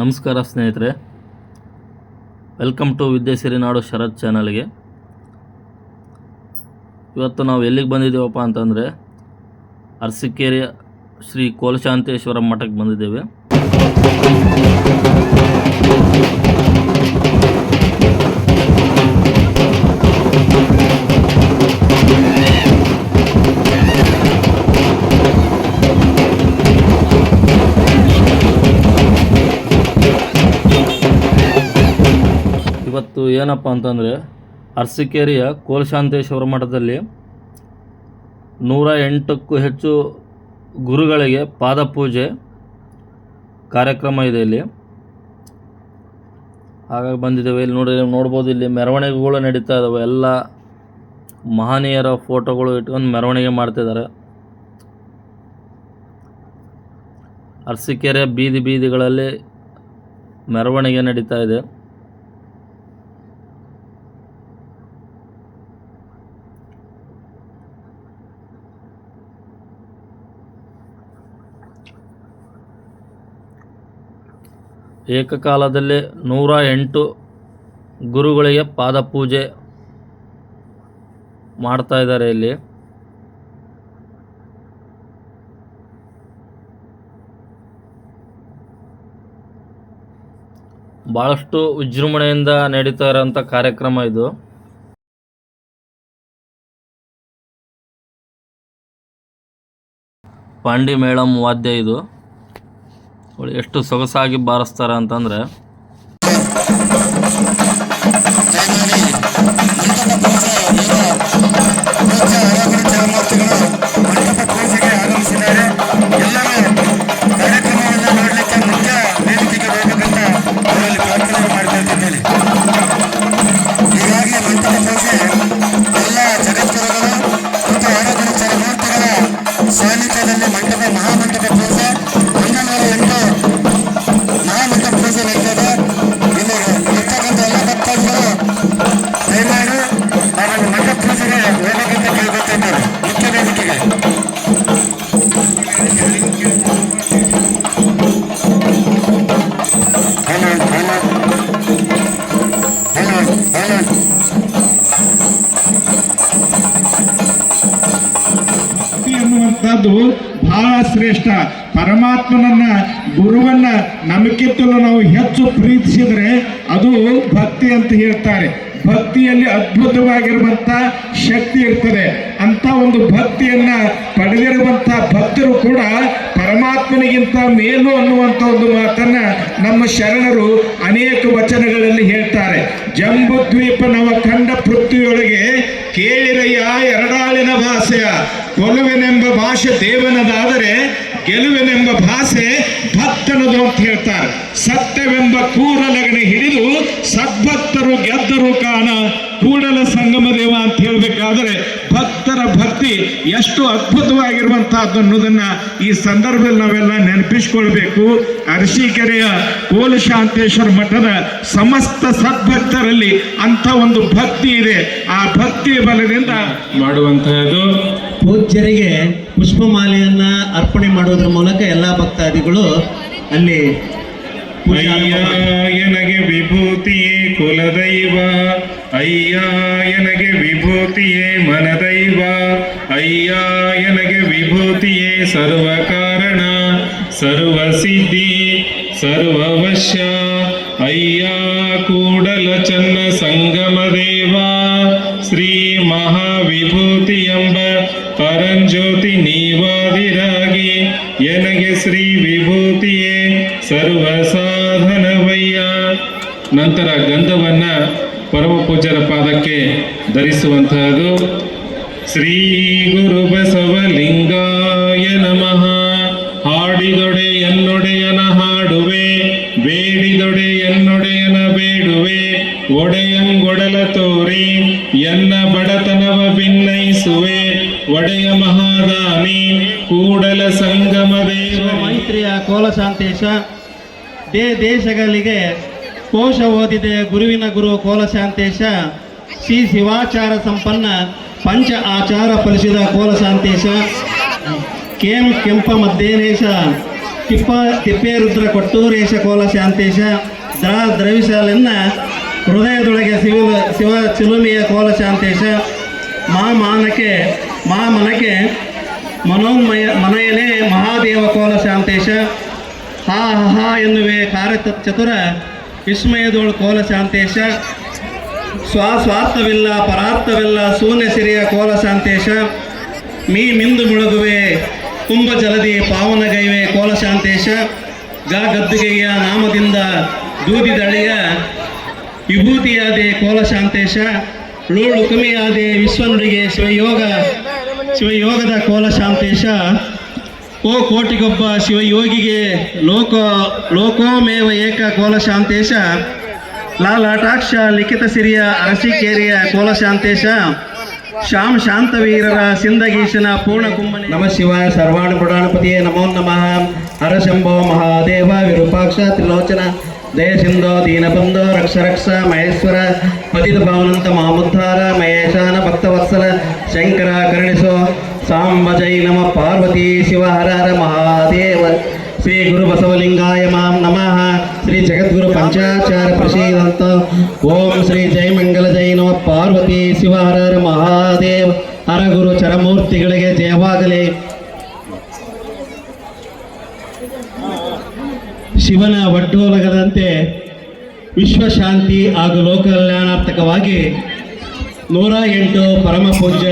ನಮಸ್ಕಾರ ಸ್ನೇಹಿತರೆ. Welcome to Vidyasiri ನಾಡು ಶರತ್ ಚಾನಲ್ಗೆ ಇವತ್ತು ನಾವು ಎಲ್ಲಿಗೆ ಬಂದಿದ್ದೀವಪ್ಪ ಅಂತಂದರೆ ಅರಸಿಕೇರಿಯ ಶ್ರೀ ಕೋಲಶಾಂತೇಶ್ವರ ಮಠಕ್ಕೆ ಬಂದಿದ್ದೇವೆ. ಇವತ್ತು ಏನಪ್ಪ ಅಂತಂದರೆ ಅರಸಿಕೇರಿಯ ಕೋಲಶಾಂತೇಶ್ವರ ಮಠದಲ್ಲಿ ನೂರ ಎಂಟಕ್ಕೂ ಹೆಚ್ಚು ಗುರುಗಳಿಗೆ ಪಾದಪೂಜೆ ಕಾರ್ಯಕ್ರಮ ಇದೆ ಇಲ್ಲಿ. ಹಾಗಾಗಿ ಬಂದಿದ್ದೇವೆ. ಇಲ್ಲಿ ನೋಡಿ ನೋಡ್ಬೋದು, ಇಲ್ಲಿ ಮೆರವಣಿಗೆಗಳು ನಡೀತಾ ಇದ್ದಾವೆ ಎಲ್ಲ ಮಹನೀಯರ ಫೋಟೋಗಳು ಇಟ್ಕೊಂಡು ಮೆರವಣಿಗೆ ಮಾಡ್ತಿದ್ದಾರೆ ಅರಸಿಕೆರೆ ಬೀದಿ ಬೀದಿಗಳಲ್ಲಿ ಮೆರವಣಿಗೆ ನಡೀತಾ ಇದೆ. ಏಕಕಾಲದಲ್ಲಿ ನೂರ ಎಂಟು ಗುರುಗಳಿಗೆ ಪಾದಪೂಜೆ ಮಾಡ್ತಾ ಇದ್ದಾರೆ ಇಲ್ಲಿ. ಭಾಳಷ್ಟು ವಿಜೃಂಭಣೆಯಿಂದ ನಡೀತಾ ಇರೋಂಥ ಕಾರ್ಯಕ್ರಮ ಇದು. ಪಾಂಡಿ ಮೇಳಂ ವಾದ್ಯ ಇದು. ಎಷ್ಟು ಸೊಗಸಾಗಿ ಬಾರಿಸ್ತಾರೆ ಅಂತಂದರೆ. ಎನ್ನುವಂಥದ್ದು ಬಹಳ ಶ್ರೇಷ್ಠ. ಪರಮಾತ್ಮನನ್ನ, ಗುರುವನ್ನ ನಮಗಿಂತಲೂ ನಾವು ಹೆಚ್ಚು ಪ್ರೀತಿಸಿದರೆ ಅದು ಭಕ್ತಿ ಅಂತ ಹೇಳ್ತಾರೆ. ಭಕ್ತಿಯಲ್ಲಿ ಅದ್ಭುತವಾಗಿರುವಂತ ಶಕ್ತಿ ಇರ್ತದೆ. ಅಂತ ಒಂದು ಭಕ್ತಿಯನ್ನ ಪಡೆದಿರುವಂತ ಭಕ್ತರು ಕೂಡ ಪರಮಾತ್ಮನಿಗಿಂತ ಮೇಲು ಅನ್ನುವಂತ ಒಂದು ಮಾತನ್ನ ನಮ್ಮ ಶರಣರು ಅನೇಕ ವಚನಗಳಲ್ಲಿ ಹೇಳ್ತಾರೆ. ಜಂಬುದ್ವೀಪ ನವ ಕಂಡ ಪೃಥ್ವಿಯೊಳಗೆ ಕೇಳಿರಯ್ಯ, ಎರಡಾಳಿನ ಭಾಷೆಯ ಕೊಲುವೆನೆಂಬ ಭಾಷೆ ದೇವನದಾದರೆ ಗೆಲುವೆನೆಂಬ ಭಾಷೆ ಭಕ್ತನದು ಅಂತ ಹೇಳ್ತಾರೆ. ಸತ್ಯವೆಂಬ ಕೂರಲಗಣೆ ಹಿಡಿದು ಸದ್ಭಕ್ತರು ಗೆದ್ದರು ಕಾಣ ಕೂಡಲ ಸಂಗಮ ದೇವ ಅಂತ ಹೇಳಬೇಕಾದರೆ ಭಕ್ತರ ಭಕ್ತಿ ಎಷ್ಟು ಅದ್ಭುತವಾಗಿರುವಂತಹದ್ದು ಅನ್ನೋದನ್ನ ಈ ಸಂದರ್ಭದಲ್ಲಿ ನಾವೆಲ್ಲ ನೆನಪಿಸ್ಕೊಳ್ಬೇಕು. ಅರಸೀಕೆರೆಯ ಕೋಲಶಾಂತೇಶ್ವರ ಮಠದ ಸಮಸ್ತ ಸದ್ಭಕ್ತರಲ್ಲಿ ಅಂತ ಒಂದು ಭಕ್ತಿ ಇದೆ. ಆ ಭಕ್ತಿಯ ಬಲದಿಂದ ಮಾಡುವಂತಹದ್ದು ಪೂಜ್ಯರಿಗೆ ಪುಷ್ಪಮಾಲೆಯನ್ನ ಅರ್ಪಣೆ ಮಾಡೋದ್ರ ಮೂಲಕ ಎಲ್ಲ ಭಕ್ತಾದಿಗಳು ಅಲ್ಲಿ ಅಯ್ಯಾಯನಗೆ ವಿಭೂತಿಯೇ ಕುಲದೈವ ಅಯ್ಯ ಎನಗೆ ವಿಭೂತಿಯೇ ಮನದೈವ ಅಯ್ಯ ಎನಗೆ ವಿಭೂತಿಯೇ ಸರ್ವ ಕಾರಣ ಸರ್ವ ಸಿದ್ಧಿ ಸರ್ವವಶ್ಯ ಅಯ್ಯ ಕೂಡಲ ಚನ್ನ ಸಂಗಮ ದೇವ, ಶ್ರೀ ಮಹಾವಿಭೂತಿ ಸರ್ವ ಸಾಧನವಯ್ಯ. ನಂತರ ಗಂಧವನ್ನ ಪರಮ ಪೂಜ್ಯರ ಪಾದಕ್ಕೆ ಧರಿಸುವಂತಹದು. ಶ್ರೀ ಗುರು ಬಸವಲಿಂಗಾಯ ನಮಃ. ಹಾಡಿದೊಡೆ ಎನ್ನೊಡೆಯನ ಹಾಡುವೆ ಬೇಡಿದೊಡೆ ಎನ್ನೊಡೆಯನ ಬೇಡುವೆ. ಒಡೆಯಂಗೊಡಲ ತೋರಿ, ಎನ್ನ ಬಡತನವ ಭಿನ್ನಯಿಸುವೆ ಒಡೆಯ ಮಹಾದಾನಿ, ಕೂಡಲ ಸಂಗಮ ದೇವ ಮೈತ್ರಿಯ ಕೋಲಶಾಂತೇಶ ದೇ ದೇಶಗಳಿಗೆ ಕೋಶ ಓದಿದೆ ಗುರುವಿನ ಗುರು ಕೋಲಶಾಂತೇಶ, ಶ್ರೀ ಶಿವಾಚಾರ ಸಂಪನ್ನ ಪಂಚ ಆಚಾರ ಫಲಿಸಿದ ಕೋಲಶಾಂತೇಶ, ಕೆಂ ಕೆಂಪ ಮದ್ದೇನೇಶ, ತಿಪ್ಪ ತಿಪ್ಪೇರುದ್ರ ಕೊಟ್ಟೂರೇಶ ಕೋಲ ಶಾಂತೇಶ ದ್ರ ದ್ರವಿಶಾಲೆನ್ನ ಹೃದಯದೊಳಗೆ ಶಿವ ಶಿವ ಚಿಲುಮೆಯ ಕೋಲ ಶಾಂತೇಶ ಮಾ ಮಾನಕೆ ಮಾ ಮನಕ್ಕೆ ಮನೋನ್ಮಯ ಮನೆಯಲೇ ಮಹಾದೇವ ಕೋಲ ಶಾಂತೇಶ ಹಾ ಹಾ ಎನ್ನುವೆ ಕಾರ್ಯತ ಚತುರ ವಿಸ್ಮಯದೋಳು ಕೋಲ ಶಾಂತೇಶ. ಸ್ವಾ ಸ್ವಾರ್ಥವಿಲ್ಲ, ಪರಾರ್ಥವಿಲ್ಲ, ಶೂನ್ಯ ಸಿರಿಯ ಕೋಲ ಶಾಂತೇಶ. ಮೀ ಮಿಂದು ಮುಳುಗುವೆ, ಕುಂಭ ಜಲದಿ ಪಾವನಗೈವೆ ಕೋಲ ಶಾಂತೇಶ. ಗಾ ಗದ್ದುಗೆಯ ನಾಮದಿಂದ ದೂದಿದಳಿಯ ವಿಭೂತಿಯಾದೆ ಕೋಲ ಶಾಂತೇಶ. ಲೋಳು ಕಮಿಯಾದೆ ವಿಶ್ವನುಡಿಗೆ ಶಿವಯೋಗ, ಶಿವಯೋಗದ ಕೋಲ ಶಾಂತೇಶ. ಓ ಕೋಟಿಗೊಬ್ಬ ಶಿವಯೋಗಿಗೆ ಲೋಕೋ, ಲೋಕೋಮೇವ ಏಕ ಕೋಲ ಶಾಂತೇಶ ಲಾಲಾಟಾಕ್ಷ ಲಿಖಿತ ಸಿರಿಯ ಅರಸಿಕೇರಿಯ ಕೋಲ ಶಾಂತೇಶ ಶ್ಯಾಮ್ ಶಾಂತವೀರರ ಸಿಂಧಗೀಶನ ಪೂರ್ಣ ಕುಂಭನೆ. ನಮ ಶಿವ ಸರ್ವಾಣ ಪುರಾಣಪತಿಯೇ ನಮೋ ನಮಃ. ಹರಶಂಭೋ ಮಹಾದೇವ ವಿರೂಪಾಕ್ಷ ತ್ರಿಲೋಚನ. ದಯ ಸಿಂಧೋ ದೀನಬಂಧೋ ರಕ್ಷ ರಕ್ಷ ಮಹೇಶ್ವರ. ಪತಿತ ಭಾವನಂತ ಮಾಮುದ್ಧಾರ ಮಹೇಶಾನ ಭಕ್ತವತ್ಸಲ. ಶಂಕರ ಕರುಣಿಸೋ ಸಾಂಬ ಜೈ ನಮ ಪಾರ್ವತಿ ಶಿವ ಹರ ಹರ ಮಹಾದೇವ ಶ್ರೀ ಗುರು ಬಸವಲಿಂಗಾಯ ಮಾಂ ನಮಃ ಶ್ರೀ ಜಗದ್ಗುರು ಪಂಚಾಚಾರ ಪ್ರಸೀದಂತ ಓಂ ಶ್ರೀ ಜೈ ಮಂಗಲ ಜೈ ನಮ ಪಾರ್ವತಿ ಶಿವ ಹರ ಹರ ಮಹಾದೇವ ಹರ ಗುರು ಚರಮೂರ್ತಿಗಳಿಗೆ ಜಯವಾಗಲಿ। ಶಿವನ ಒಡ್ಡೋಲಗದಂತೆ ವಿಶ್ವಶಾಂತಿ ಹಾಗೂ ಲೋಕ ಕಲ್ಯಾಣಾರ್ಥಕವಾಗಿ ನೂರ ಎಂಟು ಪರಮ ಪೂಜ್ಯ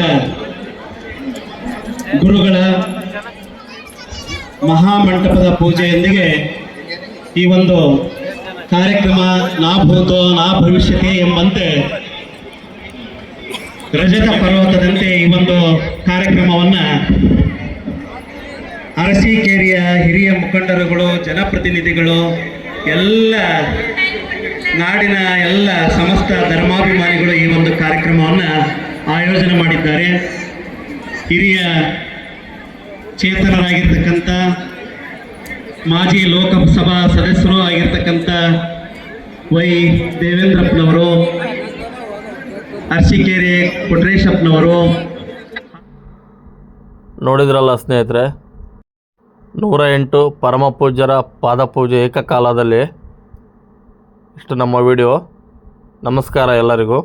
ಗುರುಗಳ ಮಹಾಮಂಟಪದ ಪೂಜೆಯೊಂದಿಗೆ ಈ ಒಂದು ಕಾರ್ಯಕ್ರಮ ನಾ ಭೂತೋ, ನಾ ಭವಿಷ್ಯತೆ ಎಂಬಂತೆ ರಜತ ಪರ್ವತದಂತೆ ಈ ಒಂದು ಕಾರ್ಯಕ್ರಮವನ್ನು ಅರಸೀಕೇರಿಯ ಹಿರಿಯ ಮುಖಂಡರುಗಳು, ಜನಪ್ರತಿನಿಧಿಗಳು, ಎಲ್ಲ ನಾಡಿನ ಎಲ್ಲ ಸಮಸ್ತ ಧರ್ಮಾಭಿಮಾನಿಗಳು ಈ ಒಂದು ಕಾರ್ಯಕ್ರಮವನ್ನು ಆಯೋಜನೆ ಮಾಡಿದ್ದಾರೆ. ಹಿರಿಯ ಚೇತನರಾಗಿರ್ತಕ್ಕಂಥ ಮಾಜಿ ಲೋಕಸಭಾ ಸದಸ್ಯರು ಆಗಿರ್ತಕ್ಕಂಥ ವೈ ದೇವೇಂದ್ರಪ್ಪನವರು ಅರ್ಶಿಕೇರಿ ಕೊಟ್ರೇಶಪ್ಪನವರು. ನೋಡಿದ್ರಲ್ಲ ಸ್ನೇಹಿತರೆ, ನೂರ ಎಂಟು ಪರಮ ಪೂಜ್ಯರ ಪಾದಪೂಜೆ ಏಕಕಾಲದಲ್ಲಿ. ಇಷ್ಟು ನಮ್ಮ ವಿಡಿಯೋ. ನಮಸ್ಕಾರ ಎಲ್ಲರಿಗೂ.